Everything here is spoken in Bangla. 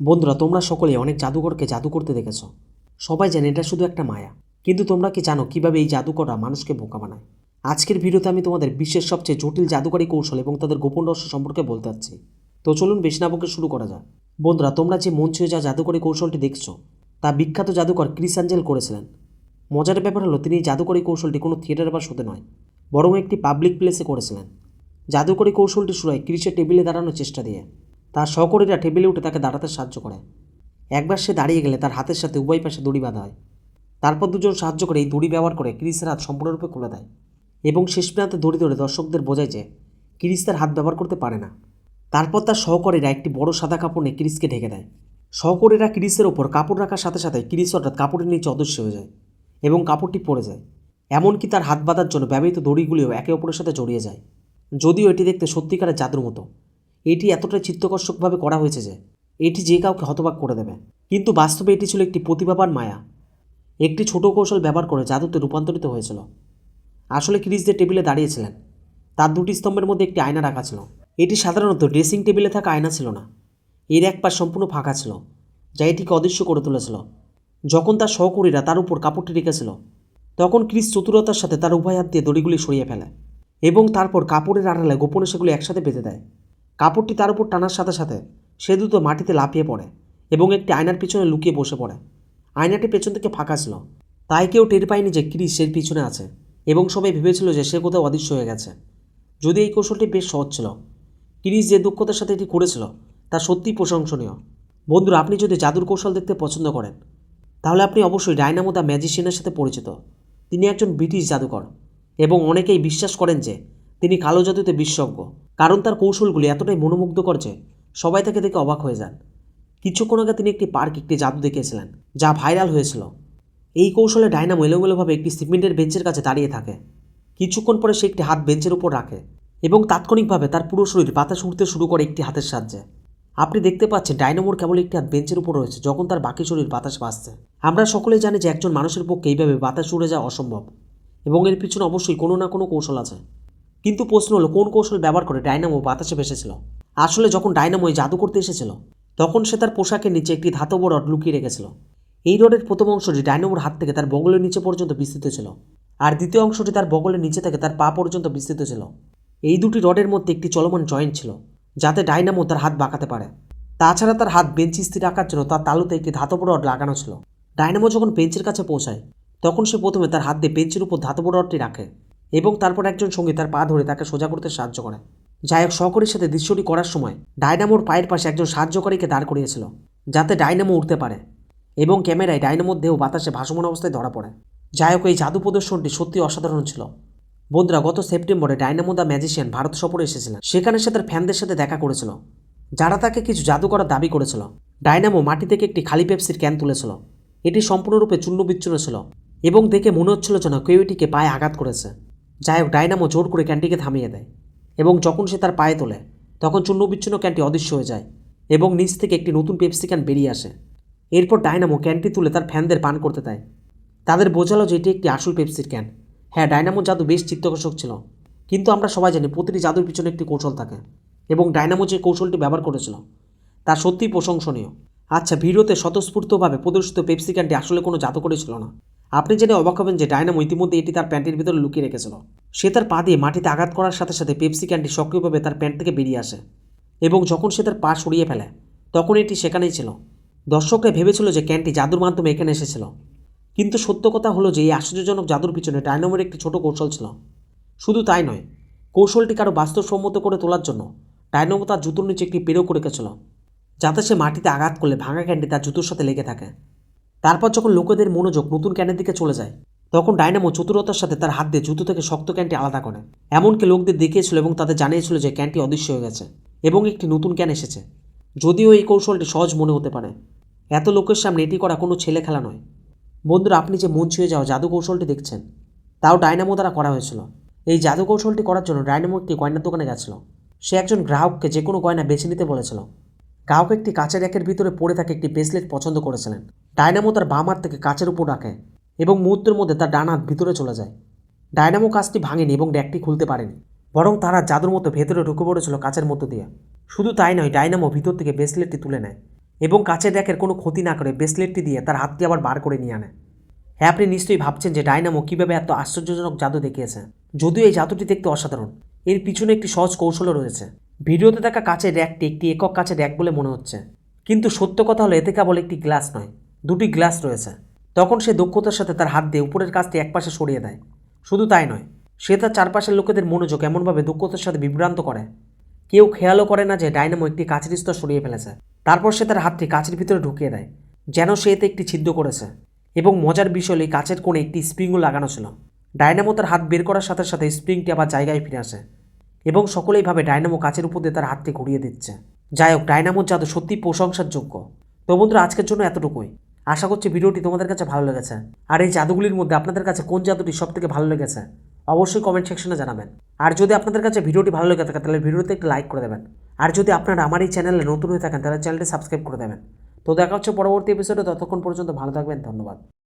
বন্ধুরা, তোমরা সকলে অনেক জাদুকরকে জাদু করতে দেখেছ। সবাই জানে এটা শুধু একটা মায়া। কিন্তু তোমরা কি জানো কীভাবে এই জাদুকররা মানুষকে বোকা বানায়? আজকের ভিডিওতে আমি তোমাদের বিশ্বের সবচেয়ে জটিল জাদুকরী কৌশল এবং তাদের গোপন রহস্য সম্পর্কে বলতে যাচ্ছি। তো চলুন বেশি না বকে শুরু করা যাক। বন্ধুরা, তোমরা যে মন ছুঁয়ে যা জাদুকরী কৌশলটি দেখছ, তা বিখ্যাত জাদুকর ক্রিস অ্যাঞ্জেল করেছিলেন। মজার ব্যাপার হলো, তিনি এই জাদুকরী কৌশলটি কোনো থিয়েটার বা শোতে নয়, বরং একটি পাবলিক প্লেসে করেছিলেন। জাদুকরী কৌশলটি শুরু হয় ক্রিসের টেবিলে দাঁড়ানোর চেষ্টা দিয়ে। তার সহকর্মীরা টেবিলে উঠে তাকে দাঁড়াতে সাহায্য করে। একবার সে দাঁড়িয়ে গেলে তার হাতের সাথে উভয় পাশে দড়ি বাঁধা হয়। তারপর দুজন সাহায্য করে এই দড়ি ব্যবহার করে ক্রিসের হাত সম্পূর্ণরূপে খুলে দেয় এবং শেষ প্রান্তে দড়ি ধরে দর্শকদের বোঝায় যে ক্রিস তার হাত ব্যবহার করতে পারে না। তারপর তার সহকর্মীরা একটি বড় সাদা কাপড় নিয়ে ক্রিসকে ঢেকে দেয়। সহকর্মীরা ক্রিসের ওপর কাপড় রাখার সাথে সাথে ক্রিস অর্থাৎ কাপড়ের নিচে অদৃশ্য হয়ে যায় এবং কাপড়টি পড়ে যায়। এমনকি তার হাত বাঁধার জন্য ব্যবহৃত দড়িগুলিও একে অপরের সাথে জড়িয়ে যায়। যদিও এটি দেখতে সত্যিকারের জাদুর মতো। এটি এতটাই চিত্তকর্ষকভাবে করা হয়েছে যে এটি যে কাউকে হতবাক করে দেবে। কিন্তু বাস্তবে এটি ছিল একটি প্রতিভাবান মায়া। একটি ছোট কৌশল ব্যবহার করে জাদুতে রূপান্তরিত হয়েছিল। আসলে ক্রিস যে টেবিলে দাঁড়িয়েছিলেন, তার দুটি স্তম্ভের মধ্যে একটি আয়না রাখা ছিল। এটি সাধারণত ড্রেসিং টেবিলে থাকা আয়না ছিল না। এর এক পাশ সম্পূর্ণ ফাঁকা ছিল, যা এটিকে অদৃশ্য করে তুলেছিল। যখন তার সহকর্মীরা তার উপর কাপড়টি রেখেছিল, তখন ক্রিস চতুরতার সাথে তার উভয় হাত দিয়ে দড়িগুলি সরিয়ে ফেলে এবং তারপর কাপড়ের আড়ালে গোপনে সেগুলি একসাথে বেঁধে দেয়। কাপড়টি তার উপর টানার সাথে সাথে সে দ্রুত মাটিতে লাফিয়ে পড়ে এবং একটি আয়নার পিছনে লুকিয়ে বসে পড়ে। আয়নাটি পেছন থেকে ফাঁকা ছিল। তাই কেউ টের পায়নি যে ক্রিস এর পিছনে আছে এবং সবাই ভেবেছিল যে সে কোথাও অদৃশ্য হয়ে গেছে। যদি এই কৌশলটি বেশ সহজ ছিল। ক্রিস যে দক্ষতার সাথে এটি করেছিল, তা সত্যিই প্রশংসনীয়। বন্ধুরা, আপনি যদি জাদুর কৌশল দেখতে পছন্দ করেন, তাহলে আপনি অবশ্যই ডায়নামো দ্য ম্যাজিশিয়ানের সাথে পরিচিত। তিনি একজন ব্রিটিশ জাদুকর এবং অনেকেই বিশ্বাস করেন যে তিনি কালো জাদুতে বিশেষজ্ঞ। কারণ তার কৌশলগুলি এতটাই মনোমুগ্ধকর যে সবাই তাকে দেখে অবাক হয়ে যান। কিছুক্ষণ আগে তিনি একটি পার্ক একটি জাদু দেখিয়েছিলেন, যা ভাইরাল হয়েছিল। এই কৌশলে ডায়নামো এলোমেলোভাবে একটি সিমেন্টের বেঞ্চের কাছে দাঁড়িয়ে থাকে। কিছুক্ষণ পরে সে একটি হাত বেঞ্চের উপর রাখে এবং তাৎক্ষণিকভাবে তার পুরো শরীর বাতাস উঠতে শুরু করে একটি হাতের সাহায্যে। আপনি দেখতে পাচ্ছেন ডায়নামোর কেবল একটি হাত বেঞ্চের উপর রয়েছে, যখন তার বাকি শরীর বাতাস বাঁচছে আমরা সকলেই জানি যে একজন মানুষের পক্ষে এইভাবে বাতাস উড়ে যাওয়া অসম্ভব এবং এর পিছনে অবশ্যই কোনো না কোনো কৌশল আছে। কিন্তু প্রশ্ন হলো, কোন কৌশল ব্যবহার করে ডায়নামো বাতাসে ভেসেছিল? আসলে যখন ডায়নামো জাদু করতে এসেছিল, তখন সে তার পোশাকের নিচে একটি ধাতব রড লুকিয়ে রেখেছিল। এই রডের প্রথম অংশটি ডায়নামোর হাত থেকে তার বগলের নিচে পর্যন্ত বিস্তৃত ছিল, আর দ্বিতীয় অংশটি তার বগলের নিচে থেকে তার পা পর্যন্ত বিস্তৃত ছিল। এই দুটি রডের মধ্যে একটি চলমান জয়েন্ট ছিল, যাতে ডায়নামো তার হাত বাঁকাতে পারে। তাছাড়া তার হাত বেঞ্চি স্থির রাখার জন্য তার তালুতে একটি ধাতব রড লাগানো ছিল। ডায়নামো যখন বেঞ্চের কাছে পৌঁছায়, তখন সে প্রথমে তার হাত দিয়ে বেঞ্চের উপর ধাতব রডটি রাখে। এবং তারপর একজন সঙ্গী তার পা ধরে তাকে সোজা করতে সাহায্য করে। যাই হোক, সহকারীর সাথে দৃশ্যটি করার সময় ডায়নামোর পায়ের পাশে একজন সাহায্যকারীকে দাঁড় করিয়েছিল, যাতে ডায়নামো উঠতে পারে এবং ক্যামেরায় ডায়নামোর দেহ বাতাসে ভাসমান অবস্থায় ধরা পড়ে। যাই হোক, এই জাদু প্রদর্শনটি সত্যি অসাধারণ ছিল। বন্ধুরা, গত সেপ্টেম্বরে ডায়নামো দ্য ম্যাজিশিয়ান ভারত সফরে এসেছিলেন। সেখানে সে তার ফ্যানদের সাথে দেখা করেছিল। যারা তাকে কিছু জাদু করার দাবি করেছিল, ডায়নামো মাটি থেকে একটি খালি পেপসির ক্যান তুলেছিল। এটি সম্পূর্ণরূপে চূর্ণ বিচ্ছুন্ন ছিল এবং দেখে মনে হচ্ছিল যেন কেউ এটিকে পায়ে আঘাত করেছে। যাই হোক ডায়নামো জোর করে ক্যান্টিকে থামিয়ে দেয় এবং যখন সে তার পায়ে তোলে, তখন চূর্ণ ক্যানটি অদৃশ্য হয়ে যায় এবং নিচ থেকে একটি নতুন পেপসি ক্যান বেরিয়ে আসে। এরপর ডায়নামো ক্যানটি তুলে তার ফ্যানদের পান করতে দেয়। তাদের বোঝালো যে এটি একটি আসল পেপসির ক্যান। হ্যাঁ ডায়নামো জাদু বেশ চিত্তাকর্ষক ছিল, কিন্তু আমরা সবাই জানি প্রতিটি জাদুর পিছনে একটি কৌশল থাকে এবং ডায়নামো যে কৌশলটি ব্যবহার করেছিল, তা সত্যিই প্রশংসনীয়। আচ্ছা ভিডিওতে স্বতঃস্ফূর্তভাবে প্রদর্শিত পেপসি ক্যানটি আসলে কোনো জাদু করেছিল না। আপনি জেনে অবাক হবেন যে ডায়নামো ইতিমধ্যে এটি তার প্যান্টের ভিতরে লুকিয়ে রেখেছিল। সে তার পা দিয়ে মাটিতে আঘাত করার সাথে সাথে পেপসি ক্যানটি সক্রিয়ভাবে তার প্যান্ট থেকে বেরিয়ে আসে এবং যখন সে তার পা সরিয়ে ফেলে, তখন এটি সেখানেই ছিল। দর্শকরা ভেবেছিল যে ক্যান্টি জাদুর মাধ্যমে এখানে এসেছিল। কিন্তু সত্য কথা হলো যে এই আশ্চর্যজনক জাদুর পিছনে ডায়নামোর একটি ছোট কৌশল ছিল। শুধু তাই নয়, কৌশলটি কারও বাস্তবসম্মত করে তোলার জন্য ডায়নামো তার জুতোর নিচে একটি পেরেও করে রেখেছিল, যাতে সে মাটিতে আঘাত করলে ভাঙা ক্যানটি তার জুতোর সাথে লেগে থাকে। তারপর যখন লোকেদের মনোযোগ নতুন ক্যানের দিকে চলে যায়, তখন ডায়নামো চতুরতার সাথে তার হাত দিয়ে জুতো থেকে শক্ত ক্যানটি আলাদা করে। এমনকি লোকদের দেখিয়েছিল এবং তাদের জানিয়েছিল যে ক্যানটি অদৃশ্য হয়ে গেছে এবং একটি নতুন ক্যান এসেছে। যদিও এই কৌশলটি সহজ মনে হতে পারে। এত লোকের সামনে এটি করা কোনো ছেলে খেলা নয়। বন্ধুরা, আপনি যে মন ছুঁয়ে যাওয়া জাদু কৌশলটি দেখছেন, তাও ডায়নামো দ্বারা করা হয়েছিল। এই জাদু কৌশলটি করার জন্য ডায়নামো একটি গয়নার দোকানে গেছিল। সে একজন গ্রাহককে যে কোনো গয়না বেছে নিতে বলেছিল। গ্রাহক একটি কাঁচের একের ভিতরে পড়ে থাকে একটি ব্রেসলেট পছন্দ করেছিলেন। ডায়নামো তার বাম হাত থেকে কাচের উপর রাখে এবং মুহূর্তের মধ্যে তার ডান হাত ভিতরে চলে যায়। ডায়নামো কাজটি ভাঙেনি এবং ড্যাকটি খুলতে পারেনি, বরং তারা জাদুর মতো ভেতরে ঢুকে পড়েছিল কাচের মতো দিয়ে। শুধু তাই নয়, ডায়নামো ভিতর থেকে ব্রেসলেটটি তুলে নেয় এবং কাচের র্যাকের কোনো ক্ষতি না করে ব্রেসলেটটি দিয়ে তার হাতটি আবার বার করে নিয়ে আনে। হ্যাঁ আপনি নিশ্চয়ই ভাবছেন যে ডায়নামো কীভাবে এত আশ্চর্যজনক জাদু দেখিয়েছে। যদিও এই জাদুটি দেখতে অসাধারণ, এর পিছনে একটি সহজ কৌশলও রয়েছে। ভিডিওতে দেখা কাচের র্যাকটি একটি একক কাচের র্যাক বলে মনে হচ্ছে। কিন্তু সত্য কথা হলো, এতে কেবল একটি গ্লাস নয় দুটি গ্লাস রয়েছে। তখন সে দক্ষতার সাথে তার হাত দিয়ে উপরের কাজটি একপাশে সরিয়ে দেয়। শুধু তাই নয়, সে তার চারপাশের লোকেদের মনোযোগ এমনভাবে দক্ষতার সাথে বিভ্রান্ত করে। কেউ খেয়ালও করে না যে ডায়নামো একটি কাঁচের স্তর সরিয়ে ফেলেছে। তারপর সে তার হাতটি কাঁচের ভিতরে ঢুকিয়ে দেয়, যেন সে এতে একটি ছিদ্র করেছে। এবং মজার বিষয় এই কাচের কোণে একটি স্প্রিংও লাগানো ছিল। ডায়নামো তার হাত বের করার সাথে সাথে স্প্রিংটি আবার জায়গায় ফিরে আসে এবং সকলেই ভাবে ডায়নামো কাচের উপর দিয়ে তার হাতটি ঘুরিয়ে দিচ্ছে। যাই হোক ডায়নামোর জাদু সত্যি প্রশংসার যোগ্য। তো বন্ধুরা, আজকের জন্য এতটুকুই। আশা করছি ভিডিওটি তোমাদের কাছে ভালো লেগেছে। আর এই জাদুগুলির মধ্যে আপনাদের কাছে কোন জাদুটি সব থেকে ভালো লেগেছে, অবশ্যই কমেন্ট সেকশনে জানাবেন। আর যদি আপনাদের কাছে ভিডিওটি ভালো লেগে থাকে, তাহলে ভিডিওতে একটি লাইক করে দেবেন। আর যদি আপনারা আমার এই চ্যানেলে নতুন হয়ে থাকেন, তাহলে চ্যানেলটি সাবস্ক্রাইব করে দেবেন। তো দেখা হচ্ছে পরবর্তী এপিসোডে ততক্ষণ পর্যন্ত ভালো থাকবেন, ধন্যবাদ।